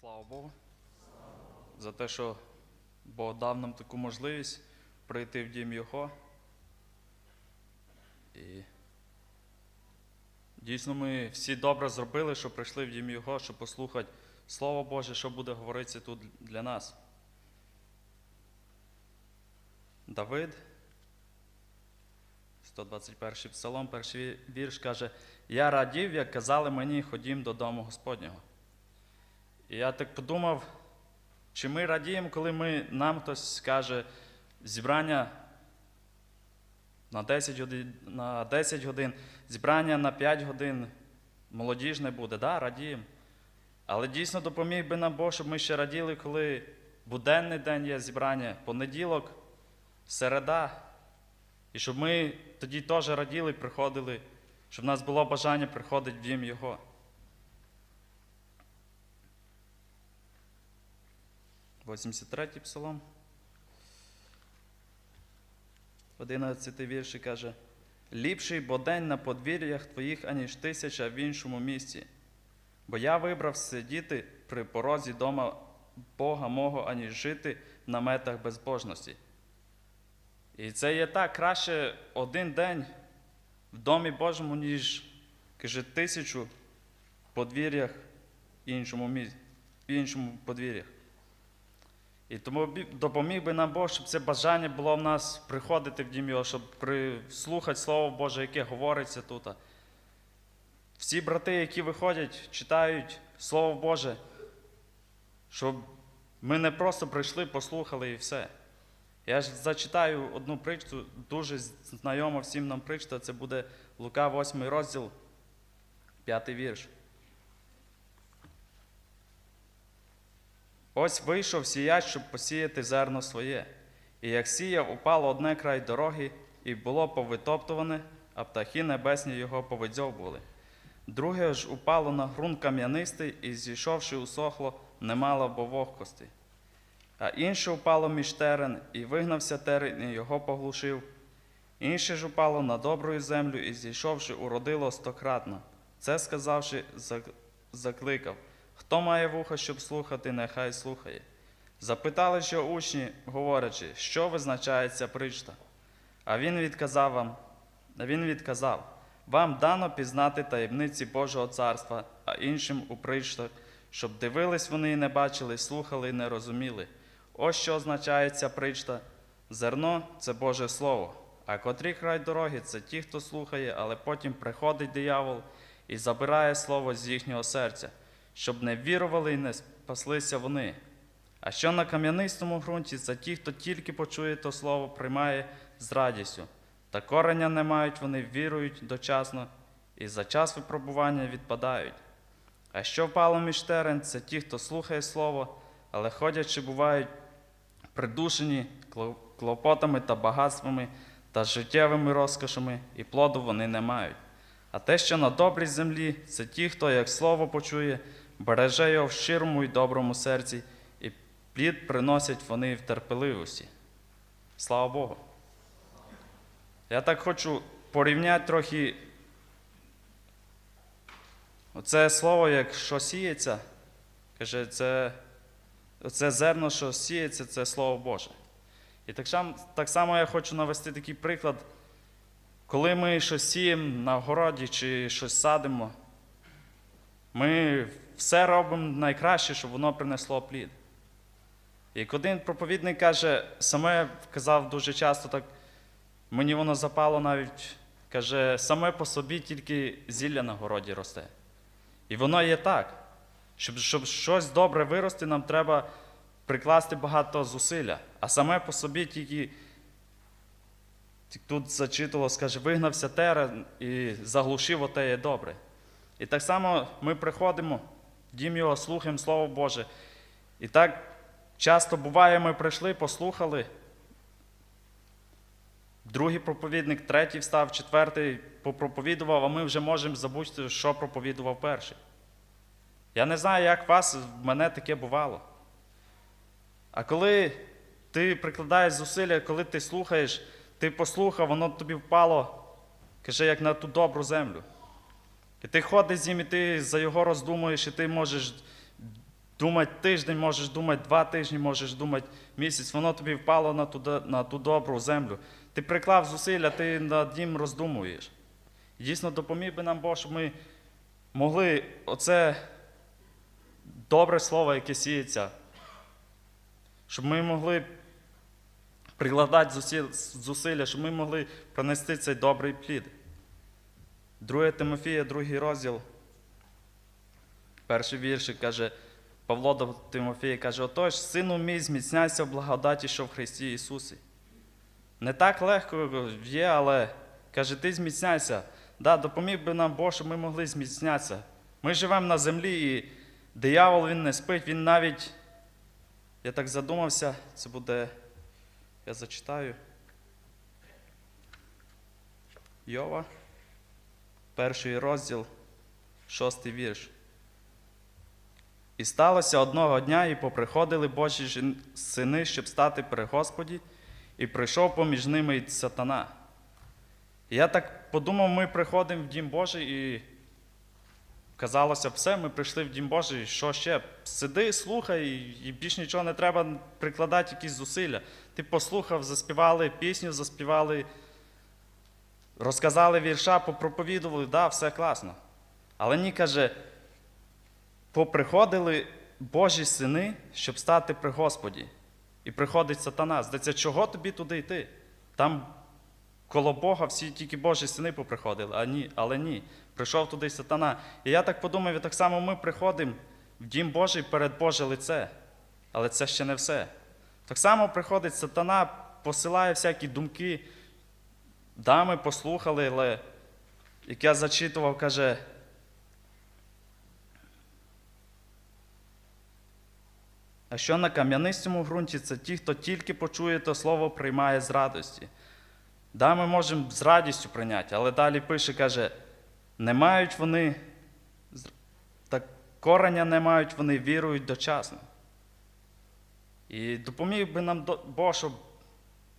Слава Богу. За те, що Бог дав нам таку можливість прийти в дім Його. І дійсно ми всі добре зробили, що прийшли в дім Його, щоб послухати Слово Боже, що буде говоритися тут для нас. Давид, 121 псалом, перший вірш каже: Я радів, як казали мені, ходім додому Господнього. І я так подумав, чи ми радіємо, коли ми, нам хтось скаже зібрання на 10 годин, на 10 годин, зібрання на 5 годин, молодіжне буде, да, радіємо. Але дійсно допоміг би нам Бог, щоб ми ще раділи, коли буденний день є зібрання, понеділок, середа. І щоб ми тоді теж раділи, приходили, щоб в нас було бажання приходити в дім Його. Восемьдесят третій псалом. 11 вірші каже: Ліпший бо день на подвір'ях твоїх, аніж тисяча в іншому місці. Бо я вибрав сидіти при порозі дома Бога мого, аніж жити в наметах безбожності. І це є так краще один день в домі Божому, ніж каже, тисячу подвір'ях іншому іншому подвір'ях. І тому допоміг би нам Бог, щоб це бажання було в нас приходити в дім Його, щоб прислухати Слово Боже, яке говориться тут. Всі брати, які виходять, читають Слово Боже, щоб ми не просто прийшли, послухали і все. Я ж зачитаю одну притчу, дуже знайома всім нам притча, це буде Лука 8 розділ, 5 вірш. Ось вийшов сіяч, щоб посіяти зерно своє. І як сіяв, упало одне край дороги, і було повитоптуване, а птахи небесні його повидзьовували. Друге ж упало на ґрунт кам'янистий, і зійшовши усохло, немало бо вогкості. А інше упало між терен, і вигнався терен, і його поглушив. Інше ж упало на добру землю, і зійшовши, уродило стократно. Це сказавши, закликав. Хто має вуха, щоб слухати, нехай слухає. Запитали його учні, говорячи, що визначає ця причта. А він відказав вам, він відказав, вам дано пізнати таємниці Божого царства, а іншим у причтах, щоб дивились вони і не бачили, слухали і не розуміли. Ось що означає ця причта. Зерно це Боже Слово, а котрі край дороги це ті, хто слухає, але потім приходить диявол і забирає слово з їхнього серця, щоб не вірували і не спаслися вони. А що на кам'янистому ґрунті, це ті, хто тільки почує то слово, приймає з радістю. Та кореня не мають, вони вірують дочасно і за час випробування відпадають. А що впало між терен, це ті, хто слухає слово, але ходячи, бувають придушені клопотами та багатствами та життєвими розкошами, і плоду вони не мають. А те, що на добрій землі, це ті, хто, як слово почує, береже його в щирому і доброму серці, і плід приносять вони в терпеливості. Слава Богу. Я так хочу порівняти трохи оце слово, як що сіється, каже, це, це зерно, що сіється, це Слово Боже. І так, сам- так само я хочу навести такий приклад, коли ми щось сіємо на городі чи щось садимо, ми все робимо найкраще, щоб воно принесло плід. Як один проповідник каже, саме казав дуже часто так, мені воно запало навіть, каже, саме по собі тільки зілля на городі росте. І воно є так. Щоб, щоб щось добре вирости, нам треба прикласти багато зусилля. А саме по собі тільки тут зачитувало, скаже, вигнався терен і заглушив оте є добре. І так само ми приходимо, дім його, слухаємо Слово Боже. І так часто буває, ми прийшли, послухали. Другий проповідник, третій встав, четвертий попроповідував, а ми вже можемо забути, що проповідував перший. Я не знаю, як вас, в мене таке бувало. А коли ти прикладаєш зусилля, коли ти слухаєш, ти послухав, воно тобі впало, каже, як на ту добру землю. І ти ходиш з ним, і ти за його роздумуєш, і ти можеш думати тиждень, можеш думати два тижні, можеш думати місяць, воно тобі впало на ту, на ту добру землю. Ти приклав зусилля, ти над ним роздумуєш. І Дійсно, допоміг би нам Бог, щоб ми могли оце добре слово, яке сіється, щоб ми могли прикладати зусилля, щоб ми могли пронести цей добрий плід. 2 Тимофія, другий розділ, перший віршик каже, Павло до Тимофія каже: Отож, сину мій, зміцняйся в благодаті, що в Христі Ісусі. Не так легко є, але каже, ти зміцняйся. Да, допоміг би нам Бог, щоб ми могли зміцнятися. Ми живемо на землі, і диявол він не спить, він навіть, я так задумався, це буде, я зачитаю. Йова, перший розділ, шостий вірш. І сталося одного дня, і поприходили Божі сини, щоб стати при Господі, і прийшов поміж ними і сатана. І я так подумав, ми приходимо в Дім Божий, і казалося, все, ми прийшли в Дім Божий, що ще? Сиди, слухай, і більш нічого не треба прикладати якісь зусилля. Ти послухав, заспівали пісню, заспівали, розказали вірша, попроповідували, да, все класно. Але ні каже, поприходили Божі сини, щоб стати при Господі. І приходить сатана. Здається, чого тобі туди йти? Там коло Бога всі тільки Божі сини поприходили, а ні, але ні. Прийшов туди сатана. І я так подумав, і так само ми приходимо в Дім Божий перед Боже лице. Але це ще не все. Так само приходить сатана, посилає всякі думки. Да, ми послухали, але як я зачитував, каже. А що на кам'янистому ґрунті, це ті, хто тільки почує то слово, приймає з радості. Да, ми можемо з радістю прийняти, але далі пише, каже, не мають вони, так кореня не мають, вони вірують дочасно. І допоміг би нам Бог, щоб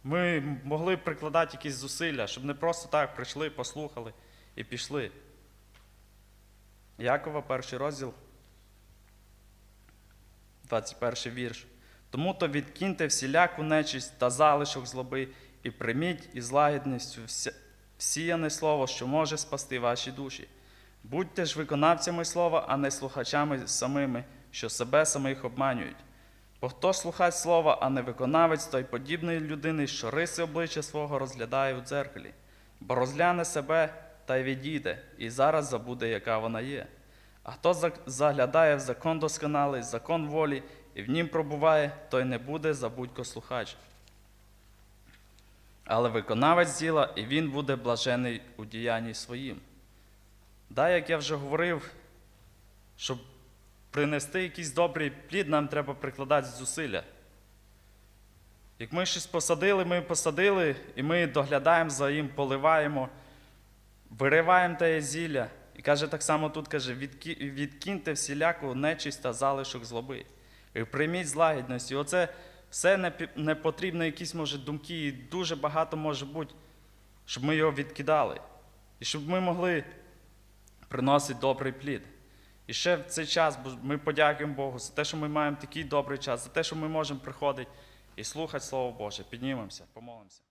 ми могли прикладати якісь зусилля, щоб не просто так прийшли, послухали і пішли. Якова, перший розділ, 21 вірш. Тому то відкиньте всіляку нечисть та залишок злоби, і прийміть із лагідністю всіяне слово, що може спасти ваші душі. Будьте ж виконавцями слова, а не слухачами самими, що себе самих обманюють. Бо хто слухать слова, а не виконавець, той подібної людини, що риси обличчя свого розглядає у дзеркалі, бо розгляне себе та й відійде, і зараз забуде, яка вона є. А хто заглядає в закон досконалий, закон волі, і в нім пробуває, той не буде забудько слухач. Але виконавець діла, і він буде блажений у діянні своїм. Да, як я вже говорив, щоб принести якийсь добрий плід, нам треба прикладати зусилля. Як ми щось посадили, ми посадили, і ми доглядаємо за їм, поливаємо, вириваємо те зілля. І каже так само тут, каже, відкиньте всіляку нечисть та залишок злоби. І прийміть з лагідності. Оце все не потрібно, якісь, може, думки, і дуже багато може бути, щоб ми його відкидали. І щоб ми могли приносити добрий плід. І ще в цей час ми подякуємо Богу за те, що ми маємо такий добрий час, за те, що ми можемо приходити і слухати Слово Боже. Піднімемося, помолимося.